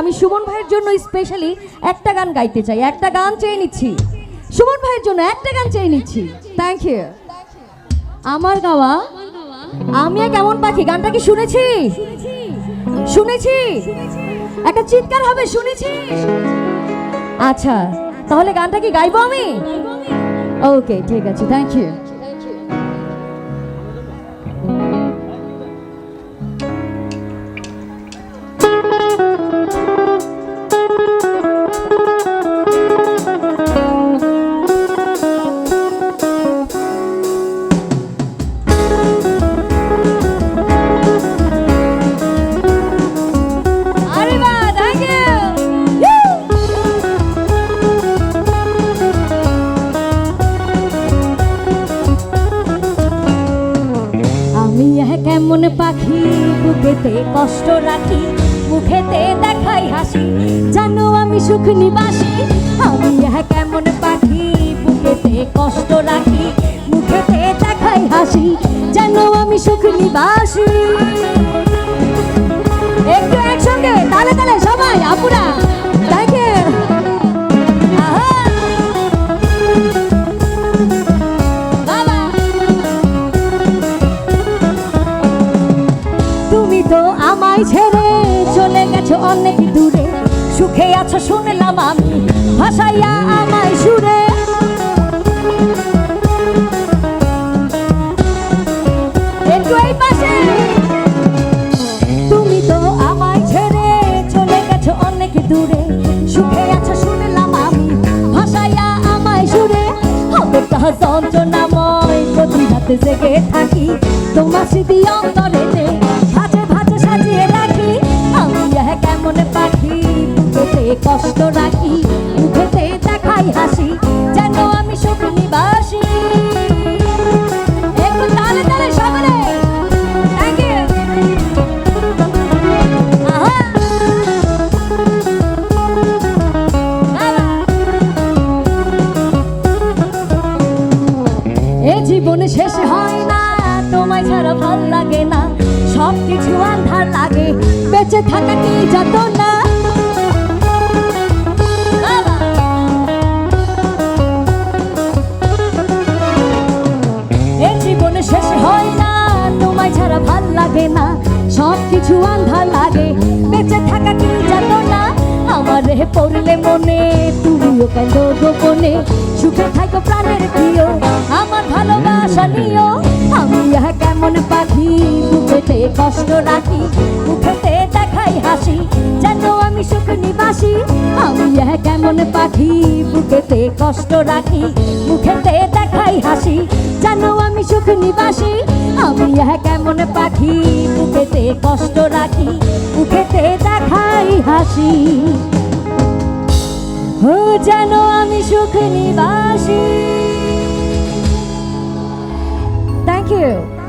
আমি সুমন ভাইয়ের জন্য স্পেশালি একটা গান গাইতে চাই। একটা গান চেয়ে নিচ্ছি। সুমন ভাইয়ের জন্য একটা গান চেয়ে নিচ্ছি। থ্যাংক ইউ আমার গাওয়া, আমি কেমন পাখি? গানটা কি শুনেছি? শুনেছি? একটা চিৎকার হবে, শুনেছি? আচ্ছা তাহলে গানটা কি গাইবো আমি? ওকে ঠিক আছে। থ্যাংক ইউ কেমন পাখি বুকেতে কষ্ট রাখি, মুখেতে দেখাই হাসি। জানো আমি সুখ নিবাসী, আমি কেমন পাখি, বুকেতে কষ্ট রাখি, মুখেতে দেখাই হাসি। জানো আমি সুখ নিবাসী। আমায় ছেড়ে চলে গেছো অনেক দূরে। সুখে আছো শুনলাম আমি, ভাসাইয়া আমায় সুরে। তুমি তো আমায় ছেড়ে চলে গেছো অনেক দূরে। সুখে আছো আমায় সুরে। যন্ত্রণাময়, প্রতি রাতে জেগে থাকি। তোমার স্মৃতি অন্তরেতে কষ্ট রাখি, মুখেতে দেখাই হাসি, যেন আমি জীবন শেষ হয় না, তোমায় ছাড়া ভালো লাগে না। সব কিছু আন্ধার লাগে, বেঁচে থাকা কি যত না? ছাড়া ভালো লাগে না। সব কিছু আন্ধার লাগে। বেঁচে থাকা কি যত না? আমার রে পড়লে মনে, তুমিও কেন গোপনে? সুখে থাকো প্রাণের প্রিয়, আমার ভালোবাসা নিও। আমি কেমন পাখি, বুকেতে কষ্ট রাখি মুখেতে দেখাই হাসি। যেন আমি সুখ নিবাসী, আমি কেমন পাখি, বুকেতে কষ্ট রাখি মুখেতে দেখাই হাসি। যেন আমি সুখ নিবাসী আমি কেমন পাখি বুকেতে কষ্ট রাখি মুখেতে দেখাই হাসি। হো যেন আমি সুখ নিবাসী। Thank you